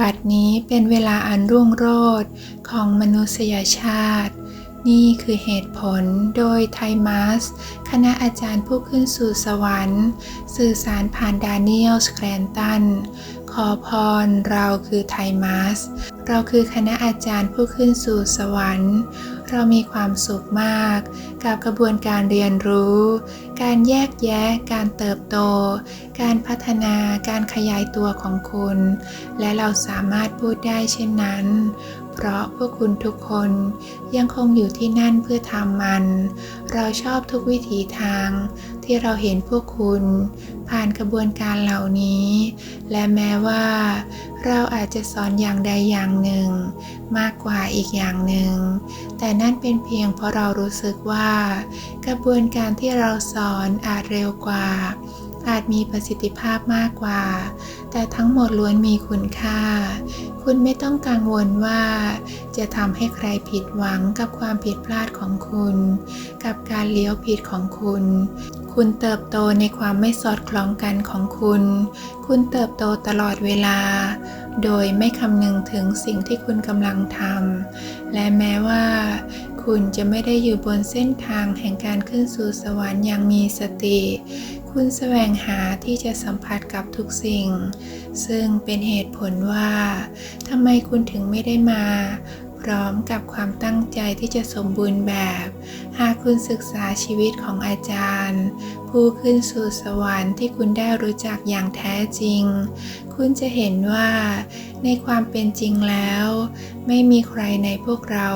บัดนี้เป็นเวลาอันรุ่งโรจน์ของมนุษยชาติ นี่คือเหตุผลโดยไทมัส คณะอาจารย์ผู้ขึ้นสู่สวรรค์ สื่อสารผ่านดานิเอลสแครนตัน ขอพรเราคือไทมัส เราคือคณะอาจารย์ผู้ขึ้นสู่สวรรค์ เรามีความสุขมาก กับกระบวนการเรียนรู้ การแยกแยะ การเติบโต การพัฒนา การขยายตัวของคุณ และเราสามารถพูดได้เช่นนั้น เพราะพวกคุณทุกคนยังคงอยู่ที่นั่นเพื่อทำมัน เราชอบทุกวิถีทางที่เราเห็นพวกคุณ ผ่านกระบวนการเหล่านี้ และแม้ว่า เราอาจจะสอนอย่างใดอย่างหนึ่ง มากกว่าอีกอย่างหนึ่ง แต่นั่นเป็นเพียงเพราะเรารู้สึกว่า กระบวนการที่เราสอนอาจเร็วกว่า อาจมีประสิทธิภาพมากกว่า แต่ทั้งหมดล้วนมีคุณค่า คุณไม่ต้องกังวลว่า จะทำให้ใครผิดหวังกับความผิดพลาดของคุณ กับการเลี้ยวผิดของคุณ คุณเติบโตในความไม่สอดคล้องกันของคุณ คุณเติบโตตลอดเวลา โดยไม่คำนึงถึงสิ่งที่คุณกำลังทำ และแม้ว่าคุณจะไม่ได้อยู่บนเส้นทางแห่งการขึ้นสู่สวรรค์อย่างมีสติ คุณแสวงหาที่จะสัมผัสกับทุกสิ่ง ซึ่งเป็นเหตุผลว่าทำไมคุณถึงไม่ได้มา พร้อมกับความตั้งใจที่จะสมบูรณ์แบบ หากคุณศึกษาชีวิตของอาจารย์ ผู้ขึ้นสู่สวรรค์ที่คุณได้รู้จักอย่างแท้จริง คุณจะเห็นว่าในความเป็นจริงแล้ว ไม่มีใครในพวกเรา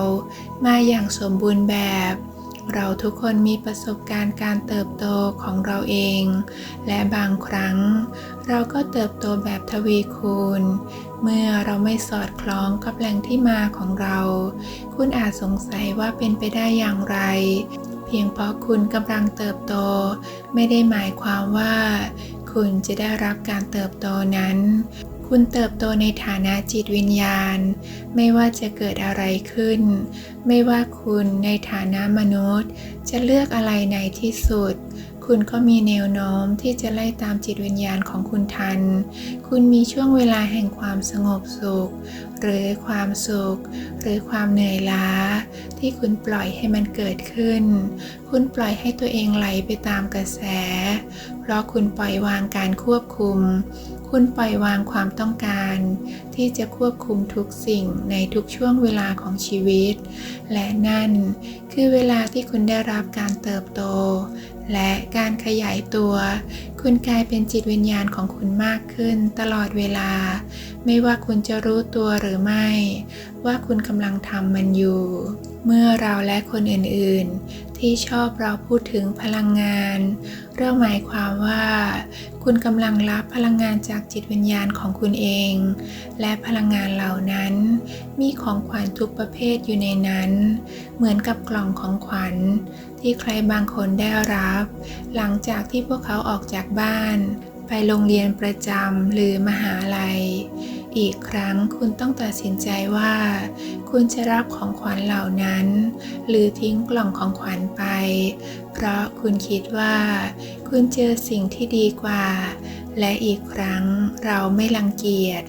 มาอย่างสมบูรณ์แบบ เราทุกคนมีประสบการณ์การเติบโตของเราเอง และบางครั้ง เราก็เติบโตแบบทวีคูณ เมื่อเราไม่สอดคล้องกับแหล่งที่มาของเรา คุณอาจสงสัยว่าเป็นไปได้อย่างไร เพียงเพราะคุณกำลังเติบโต ไม่ได้หมายความว่า คุณจะได้รับการเติบโตนั้น คุณเติบโตในฐานะจิตวิญญาณ ไม่ว่าจะเกิดอะไรขึ้น ไม่ว่าคุณในฐานะมนุษย์ จะเลือกอะไรในที่สุด คุณก็มีแนวโน้มที่จะไล่ตามจิตวิญญาณของคุณทัน คุณมีช่วงเวลาแห่งความสงบสุข หรือความสุข หรือความเหนื่อยล้า ที่คุณปล่อยให้มันเกิดขึ้น คุณปล่อยให้ตัวเองไหลไปตามกระแส เพราะคุณปล่อยวางการควบคุม คุณปล่อยวางความต้องการ ที่จะควบคุมทุกสิ่งในทุกช่วงเวลาของชีวิต และนั่นคือเวลาที่คุณได้รับการเติบโต และการขยายตัว คุณกลายเป็นจิตวิญญาณของคุณมากขึ้นตลอดเวลา ไม่ว่าคุณจะรู้ตัวหรือไม่ ว่าคุณกำลังทำมันอยู่ เมื่อเราและคนอื่นๆ ที่ชอบเราพูดถึงพลังงาน เราหมายความว่า คุณกำลังรับพลังงานจากจิตวิญญาณของคุณเอง และพลังงานเหล่านั้น มีของขวัญทุกประเภทอยู่ในนั้น เหมือนกับกล่องของขวัญ ที่ใครบางคนได้รับ หลังจากที่พวกเขาออกจากบ้าน ไปโรงเรียนประจำหรือมหาลัย อีกครั้งคุณต้องตัดสินใจว่า คุณจะรับของขวัญเหล่านั้น หรือทิ้งกล่องของขวัญไป เพราะคุณคิดว่า คุณเจอสิ่งที่ดีกว่า และอีกครั้งเราไม่รังเกียจ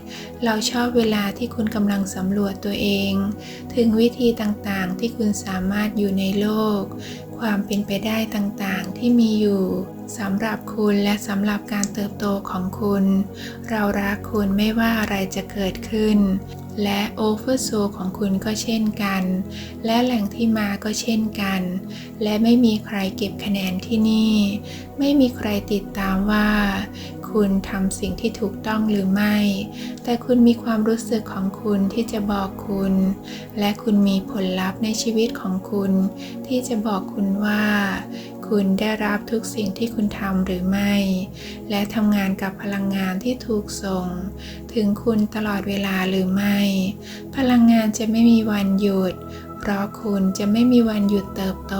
เราชอบเวลาที่คุณกำลังสำรวจตัวเอง ถึงวิธีต่างๆที่คุณสามารถอยู่ในโลก ความเป็นไปได้ต่างๆที่มีอยู่ สำหรับคุณและสำหรับการเติบโตของคุณ เรารักคุณไม่ว่าอะไรจะเกิดขึ้น และโอเวอร์โซของคุณก็เช่นกัน และแหล่งที่มาก็เช่นกัน และไม่มีใครเก็บคะแนนที่นี่ ไม่มีใครติดตามว่า คุณทำสิ่งที่ถูกต้องหรือไม่ แต่คุณมีความรู้สึกของคุณที่จะบอกคุณ และคุณมีผลลัพธ์ในชีวิตของคุณ ที่จะบอกคุณว่า คุณได้รับทุกสิ่งที่คุณทำหรือไม่ และทำงานกับพลังงานที่ถูกส่ง ถึงคุณตลอดเวลาหรือไม่ พลังงานจะไม่มีวันหยุด เพราะคุณจะไม่มีวันหยุดเติบโต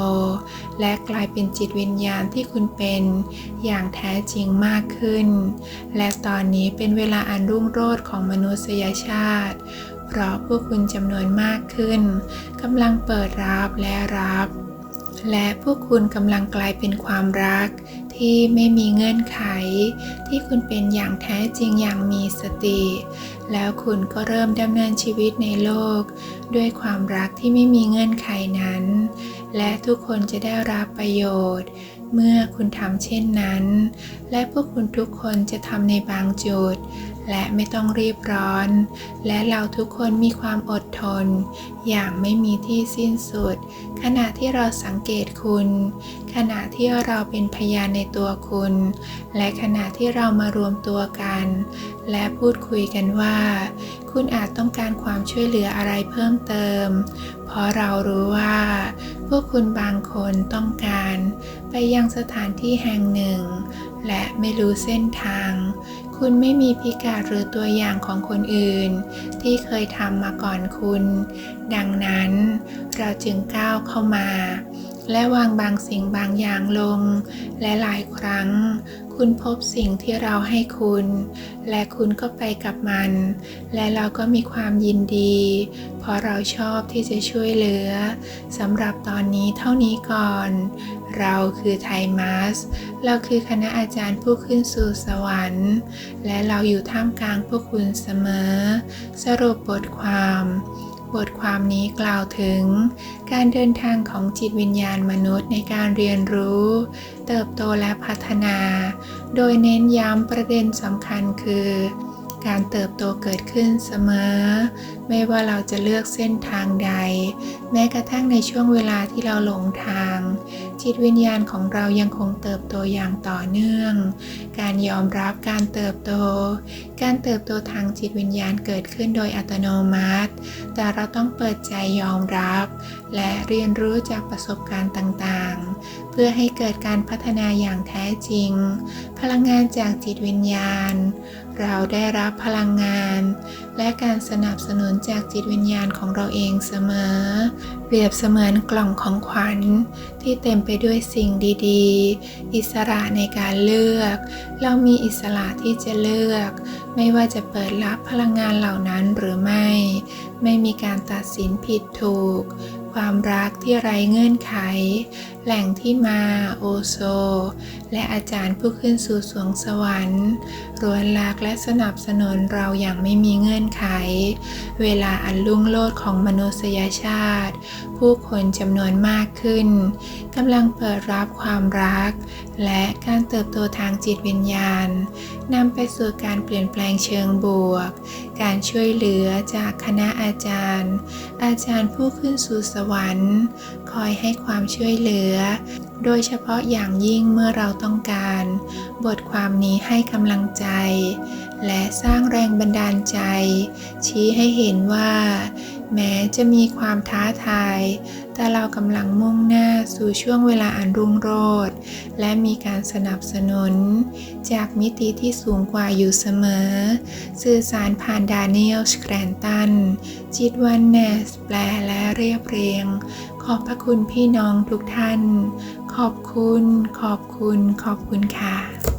และกลายเป็นจิตวิญญาณที่คุณเป็น อย่างแท้จริงมากขึ้น และตอนนี้เป็นเวลาอันรุ่งโรจน์ของมนุษยชาติ เพราะพวกคุณจำนวนมากขึ้นกำลังเปิดรับและรับ และพวกคุณกำลังกลายเป็นความรัก ที่ไม่มีเงื่อนไข ที่คุณเป็นอย่างแท้จริงอย่างมีสติ แล้วคุณก็เริ่มดำเนินชีวิตในโลก ด้วยความรักที่ไม่มีเงื่อนไขนั้น และทุกคนจะได้รับประโยชน์ เมื่อคุณทำเช่นนั้น และพวกคุณทุกคนจะทำในบางจุด และไม่ต้องรีบร้อน และเราทุกคนมีความอดทน อย่างไม่มีที่สิ้นสุด ขณะที่เราสังเกตคุณ ขณะที่เราเป็นพยานในตัวคุณ และขณะที่เรามารวมตัวกัน และพูดคุยกันว่า คุณอาจต้องการความช่วยเหลืออะไรเพิ่มเติม เพราะเรารู้ว่า วกคุณบางคนต้องการไปยังสถานที่แห่งหนึ่ง และไม่รู้เส้นทาง คุณไม่มีพิกัดหรือตัวอย่างของคนอื่น ที่เคยทำมาก่อนคุณ ดังนั้นเราจึงก้าวเข้ามา และวางบางสิ่งบางอย่างลง และหลายครั้ง คุณพบสิ่งที่เราให้คุณ และคุณก็ไปกับมัน และเราก็มีความยินดี เพราะเราชอบที่จะช่วยเหลือสำหรับตอนนี้เท่านี้ก่อน เราคือไทมัส เราคือคณะอาจารย์ผู้ขึ้นสู่สวรรค์ และเราอยู่ท่ามกลางพวกคุณเสมอ สรุปบทความ บทความนี้กล่าวถึง การเดินทางของจิตวิญญาณมนุษย์ในการเรียนรู้ เติบโตและพัฒนา โดยเน้นย้ำประเด็นสำคัญคือ การเติบโตเกิดขึ้นเสมอ ไม่ว่าเราจะเลือกเส้นทางใด แม้กระทั่งในช่วงเวลาที่เราหลงทาง จิตวิญญาณของเรายังคงเติบโตอย่างต่อเนื่อง การยอมรับการเติบโต การเติบโตทางจิตวิญญาณเกิดขึ้นโดยอัตโนมัติ แต่เราต้องเปิดใจยอมรับ และเรียนรู้จากประสบการณ์ต่างๆ เพื่อให้เกิดการพัฒนาอย่างแท้จริง พลังงานจากจิตวิญญาณ เราได้รับพลังงาน และการสนับสนุนจากจิตวิญญาณของเราเองเสมอ เปรียบเสมือนกล่องของขวัญ ที่เต็มไปด้วยสิ่งดีๆ อิสระในการเลือก เรามีอิสระที่จะเลือก ไม่ว่าจะเปิดรับพลังงานเหล่านั้นหรือไม่ ไม่มีการตัดสินผิดถูก ความรักที่ไร้เงื่อนไข แหล่งที่มา โอโซ และอาจารย์ผู้ขึ้นสู่สวงสวรรค์รวนรักและสนับสนุนเราอย่างไม่มีเงื่อนไข เวลาอันลุ่งโลดของมนุษยชาติ ผู้คนจำนวนมากขึ้นกำลังเปิดรับความรัก และการเติบโตทางจิตวิญญาณนำไปสู่การเปลี่ยนแปลงเชิงบวก การช่วยเหลือจากคณะอาจารย์ อาจารย์ผู้ขึ้นสู่สวรรค์ คอยให้ความช่วยเหลือ โดยเฉพาะอย่างยิ่งเมื่อเราต้องการ บทความนี้ให้กำลังใจ และสร้างแรงบันดาลใจ ชี้ให้เห็นว่า แม้จะมีความท้าทาย แต่เรากำลังมุ่งหน้าสู่ช่วงเวลาอันรุ่งโรจน์และมีการสนับสนุน จากมิติที่สูงกว่าอยู่เสมอ สื่อสารผ่านดานิเอลสแกรนตัน จิตวันเนสแปลและเรียบเรียง ขอบพระคุณพี่น้องทุกท่าน ขอบคุณ ขอบคุณ ขอบคุณค่ะ